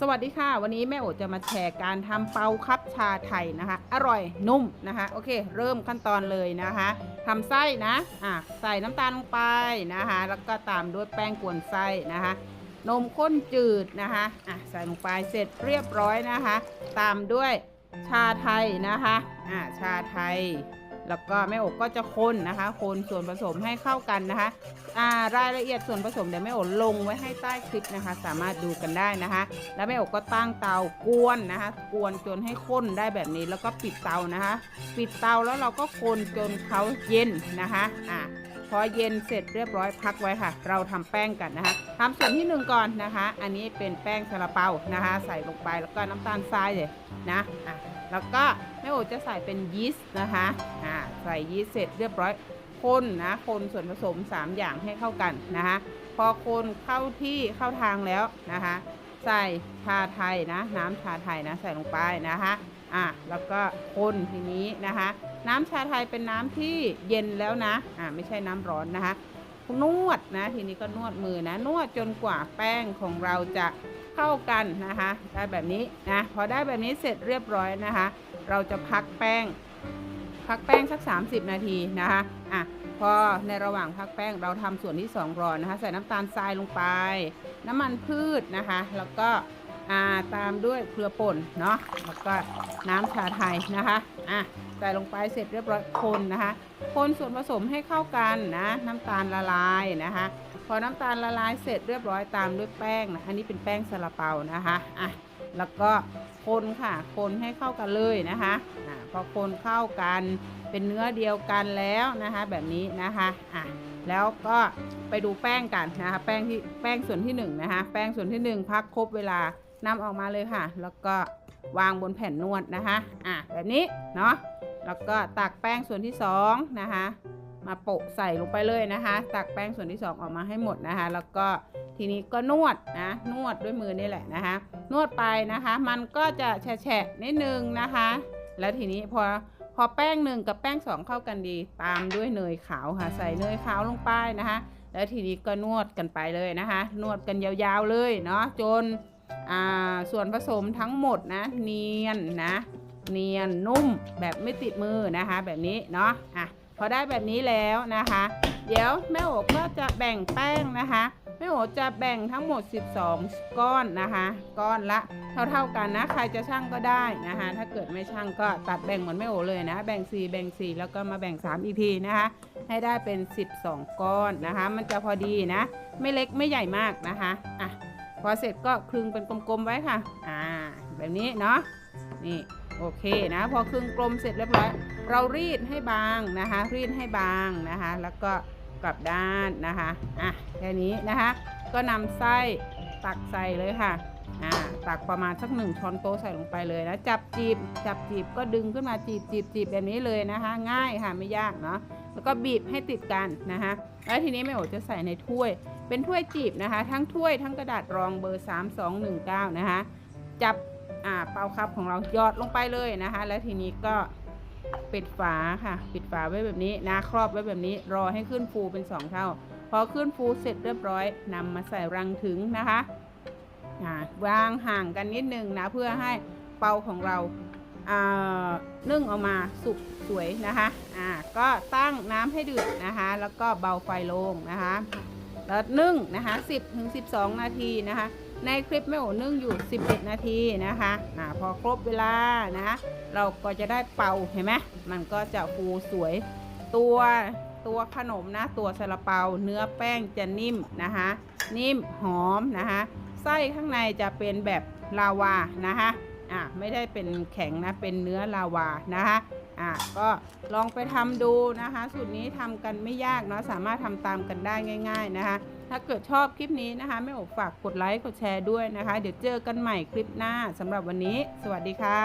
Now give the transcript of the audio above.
สวัสดีค่ะ วันนี้แม่โอจะมาแชร์การทำเปาคับชาไทยนะคะ อร่อยนุ่มนะคะ โอเค เริ่มขั้นตอนเลยนะคะทำไส้นะอะใส่น้ำตาลลงไปนะคะ แล้วก็ตามด้วยแป้งกวนไส้นะคะ นมข้นจืดนะคะอะใส่ลงไปเสร็จเรียบร้อยนะคะ ตามด้วยชาไทยนะคะอะชาไทย แล้วก็แม่อกก็จะคนนะคะ คนส่วนผสมให้เข้ากันนะคะอ่ารายละเอียดส่วนผสมเดี๋ยวแม่โอลงไว้ให้ใต้คลิปนะคะ สามารถดูกันได้นะคะ แล้วแม่อกก็ตั้งเตากวนนะคะ กวนจนให้ข้นได้แบบนี้แล้วก็ปิดเตานะคะ ปิดเตาแล้วเราก็คนจนเขาเย็นนะคะอะพอเย็นเสร็จเรียบร้อยพักไว้ค่ะ เราทำแป้งกันนะคะทำส่วนที่หนึ่งก่อนนะคะ อันนี้เป็นแป้งซาลาเปานะคะ ใส่ลงไปแล้วก็น้ำตาลทรายเลยนะอะแล้วก็แม่โอจะใส่เป็นยีสต์นะคะอ่า ใส่ยีสต์เสร็จเรียบร้อยคนนะคนส่วนผสม 3 อย่างให้เข้ากันนะคะพอคนเข้าที่เข้าทางแล้วนะคะใส่ชาไทยนะ น้ำชาไทยนะใส่ลงไปนะคะอะแล้วก็คนทีนี้นะคะน้ำชาไทยเป็นน้ำที่เย็นแล้วนะอะไม่ใช่น้ำร้อนนะคะนวดนะทีนี้ก็นวดมือนะนวดจนกว่าแป้งของเราจะเข้ากันนะคะได้แบบนี้นะพอได้แบบนี้เสร็จเรียบร้อยนะคะ เราจะพักแป้ง พักแป้งสัก 30 นาทีนะคะอะพอในระหว่างพักแป้งเราทำส่วนที่ 2 รอนะคะ ใส่น้ำตาลทรายลงไป น้ำมันพืชนะคะ แล้วก็อ่าตามด้วยเกลือป่นเนาะแล้วก็น้ำชาไทยนะคะอะใส่ลงไปเสร็จเรียบร้อยคนนะคะ คนส่วนผสมให้เข้ากันนะน้ำตาลละลายนะคะ พอน้ำตาลละลายเสร็จเรียบร้อยตามด้วยแป้งนะอันนี้เป็นแป้งซาลาเปานะคะอะแล้วก็ คนค่ะ คนให้เข้ากันเลยนะคะอะพอคนเข้ากันเป็นเนื้อเดียวกันแล้วนะคะแบบนี้นะคะอะแล้วก็ไปดูแป้งกันนะคะแป้งที่แป้งส่วนที่หนึ่งนะคะแป้งส่วนที่หนึ่งพักครบเวลานำออกมาเลยค่ะ แล้วก็วางบนแผ่นนวดนะคะอะแบบนี้เนาะแล้วก็ตักแป้งส่วนที่สองนะคะมาโปะใส่ลงไปเลยนะคะ ตักแป้งส่วนที่สองออกมาให้หมดนะคะ แล้วก็ทีนี้ก็นวดนะนวดด้วยมือนี่แหละนะคะ นวดไปนะคะ มันก็จะแฉะนิดนึงนะคะ แล้วทีนี้พอพอแป้งหนึ่งกับแป้งสองเข้ากันดี ตามด้วยเนยขาวค่ะใส่เนยขาวลงไปนะคะ แล้วทีนี้ก็นวดกันไปเลยนะคะ นวดกันยาวๆเลยเนาะจนอ่าส่วนผสมทั้งหมดนะเนียนนะเนียนนุ่มแบบไม่ติดมือนะคะ แบบนี้เนาะอะพอได้แบบนี้แล้วนะคะ เดี๋ยวแม่โอก็จะแบ่งแป้งนะคะ แม่โอจะแบ่งทั้งหมด 12 ก้อนนะคะ ก้อนละเท่าๆกันนะ ใครจะช่างก็ได้นะคะ ถ้าเกิดไม่ช่างก็ตัดแบ่งเหมือนแม่โอเลยนะ แบ่ง 4 แบ่ง 4 แล้วก็มาแบ่ง3อีกทีนะคะ ให้ได้เป็น 12 ก้อนนะคะ มันจะพอดีนะ ไม่เล็กไม่ใหญ่มากนะคะ อะ พอเสร็จก็คลึงเป็นกลมๆไว้ค่ะ อ่า แบบนี้เนาะ นี่โอเคนะ พอครึ่งกลมเสร็จเรียบร้อย เรารีดให้บางนะคะ รีดให้บางนะคะ แล้วก็ กลับด้านนะคะอะแค่นี้นะคะ ก็นำไส้ตักใส่เลยค่ะอ่าตักประมาณสักหนึ่งช้อนโต๊ะใส่ลงไปเลยนะจับจีบจับจีบก็ดึงขึ้นมาจีบจีบจีบแบบนี้เลยนะคะ ง่ายค่ะไม่ยากเนาะแล้วก็บีบให้ติดกันนะคะแล้วทีนี้แม่โอจะใส่ในถ้วย เป็นถ้วยจีบนะคะ ทั้งถ้วยทั้งกระดาษรองเบอร์ 3219 นะคะ จับอ่าเปาคับของเราหยอดลงไปเลยนะคะ แล้วทีนี้ก็ ปิดฝาค่ะ ปิดฝาไว้แบบนี้นะครอบไว้แบบนี้ รอให้ขึ้นฟูเป็น 2 เท่า พอขึ้นฟูเสร็จเรียบร้อยนำมาใส่รังถึงนะคะอ่าวางห่างกันนิดนึงนะเพื่อให้เปาของเราอ่านึ่งออกมาสุกสวยนะคะอ่าก็ตั้งน้ำให้เดือดนะคะ แล้วก็เบาไฟลงนะคะแล้วนึ่งนะคะ10ถึง12 นาทีนะคะ ในคลิปแม่โอนึ่งอยู่ 11 นาทีนะคะอ่าพอครบเวลานะคะเราก็จะได้เป่าเห็นไหมมันก็จะฟูสวยตัวตัวขนมนะ ตัวซาลาเปาเนื้อแป้งจะนิ่มนะคะ นิ่มหอมนะคะ ไส้ข้างในจะเป็นแบบลาวานะคะ อะไม่ได้เป็นแข็งนะเป็นเนื้อลาวานะคะอะก็ลองไปทำดูนะคะ สูตรนี้ทำกันไม่ยากเนาะสามารถทำตามกันได้ง่าย ๆนะคะ ถ้าเกิดชอบคลิปนี้นะคะไม่อดฝากกดไลค์กดแชร์ด้วยนะคะ เดี๋ยวเจอกันใหม่คลิปหน้าสำหรับวันนี้ สวัสดีค่ะ